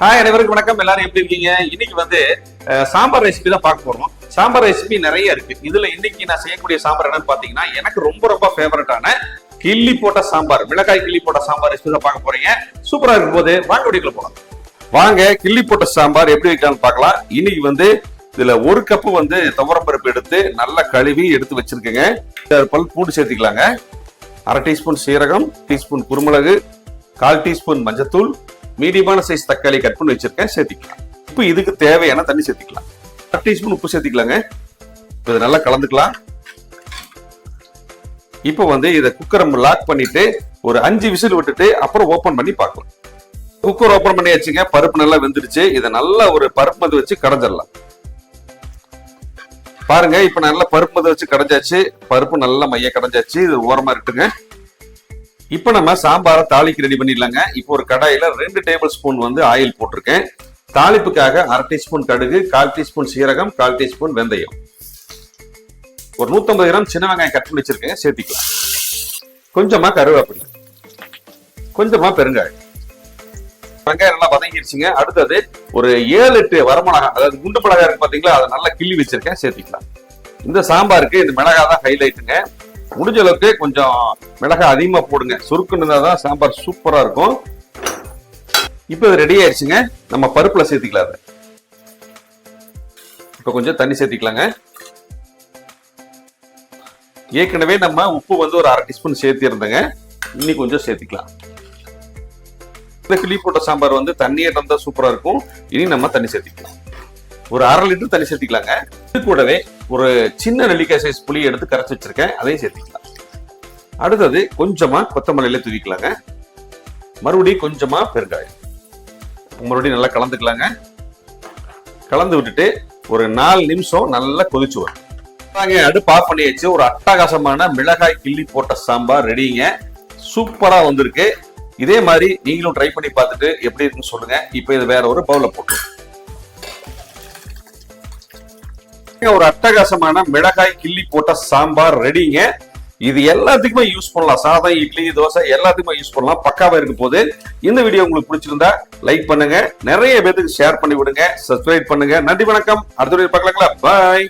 Hi அனைவருக்கும் வணக்கம். எல்லாரும் எப்படி இருக்கீங்க? இன்னைக்கு வந்து சாம்பார் ரெசிபி தான் பார்க்க போறோம். சாம்பார் ரெசிபி நிறைய இருக்கு. இதுல இன்னைக்கு நான் செய்யக்கூடிய சாம்பார் என்னன்னு பாத்தீங்கன்னா எனக்கு ரொம்ப ரொம்ப ஃபேவரட்டான கிள்ளி போட்ட சாம்பார் மிளகாய் கிள்ளி போட்ட சாம்பார் ரெசிபி தான் பார்க்க போறீங்க. சூப்பரா இருக்கும் போது வாங்க வீடியோக்குள்ள போலாம். வாங்க கிள்ளி போட்ட சாம்பார் எப்படி வைக்கலாம்னு பார்க்கலாம். இன்னைக்கு வந்து இதுல ஒரு கப்பு வந்து துவரப்பருப்பு எடுத்து நல்லா கழுவி எடுத்து வச்சிருக்கேங்க. பல் பூண்டு சேர்த்துக்கலாங்க. அரை டீஸ்பூன் சீரகம் டீஸ்பூன் குருமிளகு கால் டீஸ்பூன் மஞ்சத்தூள் மீடியமான சைஸ் தக்காளி கட் பண்ணி வச்சிருக்கேன் சேர்த்திக்கலாம். இப்போ இதுக்கு தேவையான தண்ணி சேர்த்திக்கலாம். அரை டீஸ்பூன் உப்பு சேர்த்திக்கலாங்க. இப்போ இதை நல்லா கலந்துக்கலாம். இப்போ வந்து இதை குக்கரை லாக் பண்ணிட்டு ஒரு அஞ்சு விசில் விட்டுட்டு அப்புறம் ஓப்பன் பண்ணி பார்க்கலாம். குக்கர் ஓப்பன் பண்ணியாச்சுங்க பருப்பு நல்லா வெந்துடுச்சு. இதை நல்லா ஒரு பருப்பு மது வச்சு கடைஞ்சிடலாம். பாருங்க இப்ப நல்லா பருப்பு மது வச்சு கடைஞ்சாச்சு. பருப்பு நல்லா மைய கடைஞ்சாச்சு. இது ஓரமா இருக்குங்க. இப்போ நம்ம சாம்பாரை தாளிக்கு ரெடி பண்ணிடலாங்க. இப்போ ஒரு கடாயில ரெண்டு டேபிள் ஸ்பூன் வந்து ஆயில் போட்டிருக்கேன். தாளிப்புக்காக அரை டீஸ்பூன் கடுகு கால் டீஸ்பூன் சீரகம் கால் டீஸ்பூன் வெந்தயம். ஒரு 150 கிராம் சின்ன வெங்காயம் கட் பண்ணி வச்சிருக்கேன். சேர்த்திக்கலாம். கொஞ்சமா கருவேப்பிலை. கொஞ்சமா பெருங்காயம். வெங்காயம் நல்லா வதங்கிடுச்சுங்க. அடுத்தது ஒரு ஏழு எட்டு வரமிளகா அதாவது குண்டு மிளகா இருக்கு பாத்தீங்களா? அதை நல்லா கிள்ளி வச்சிருக்கேன். சேர்த்திக்கலாம். இந்த சாம்பாருக்கு இந்த மிளகா தான் ஹைலைட்டுங்க முடிஞ்ச அளவுக்கு கொஞ்சம் மிளகாய் அதிகமா போடுங்க. சுருக்குன்னு தான் சாம்பார் சூப்பரா இருக்கும். இப்போ இது ரெடி ஆயிடுச்சுங்க. நம்ம பருப்புல சேர்த்திக்கலாம் அதை இப்போ கொஞ்சம் தண்ணி சேர்த்துக்கலாங்க. ஏற்கனவே நம்ம உப்பு வந்து ஒரு அரை டீஸ்பூன் சேர்த்திருந்தேங்க. இன்னி கொஞ்சம் சேர்த்திக்கலாம். இந்த கிளி போட்ட சாம்பார் வந்து தண்ணியை இருந்தால் சூப்பராக இருக்கும். இனி நம்ம தண்ணி சேர்த்துக்கலாம். ஒரு அரை லிட்டர் தண்ணி சேர்த்திக்கலாங்க. இது கூடவே ஒரு சின்ன நெல்லிக்காய் சைஸ் புளி எடுத்து கரைச்சி வச்சிருக்கேன். அதையும் சேர்த்திக்கலாம். அடுத்தது கொஞ்சமா கொத்தமல்லியில தூவிக்கலாங்க. மறுபடியும் கொஞ்சமா பெருங்காயம். மறுபடியும் நல்லா கலந்துக்கலாங்க. கலந்து விட்டுட்டு ஒரு நாலு நிமிஷம் நல்லா கொதிச்சு வரும் நாங்க அடுப்பு ஆஃப் பண்ணியாச்சு. ஒரு அட்டகாசமான மிளகாய் கிள்ளி போட்ட சாம்பார் ரெடிங்க. சூப்பரா வந்திருக்கு. இதே மாதிரி நீங்களும் ட்ரை பண்ணி பார்த்துட்டு எப்படி இருக்குன்னு சொல்லுங்க. இப்போ இது வேற ஒரு பவுல போட்டு ஒரு அட்டகாசமான மிளகாய் கிள்ளி போட்ட சாம்பார் ரெடிங்க. இது எல்லாத்துக்குமே யூஸ் பண்ணலாம். சாதம் இட்லி தோசை எல்லாத்துக்குமே யூஸ் பண்ணலாம். பக்காவா இருக்க போது இந்த வீடியோ உங்களுக்கு பிடிச்சிருந்தா லைக் பண்ணுங்க. நிறைய பேருக்கு ஷேர் பண்ணி விடுங்க. சப்ஸ்கிரைப் பண்ணுங்க. நன்றி வணக்கம். அடுத்த வீடியோ பார்க்கலாங்களா? பாய்.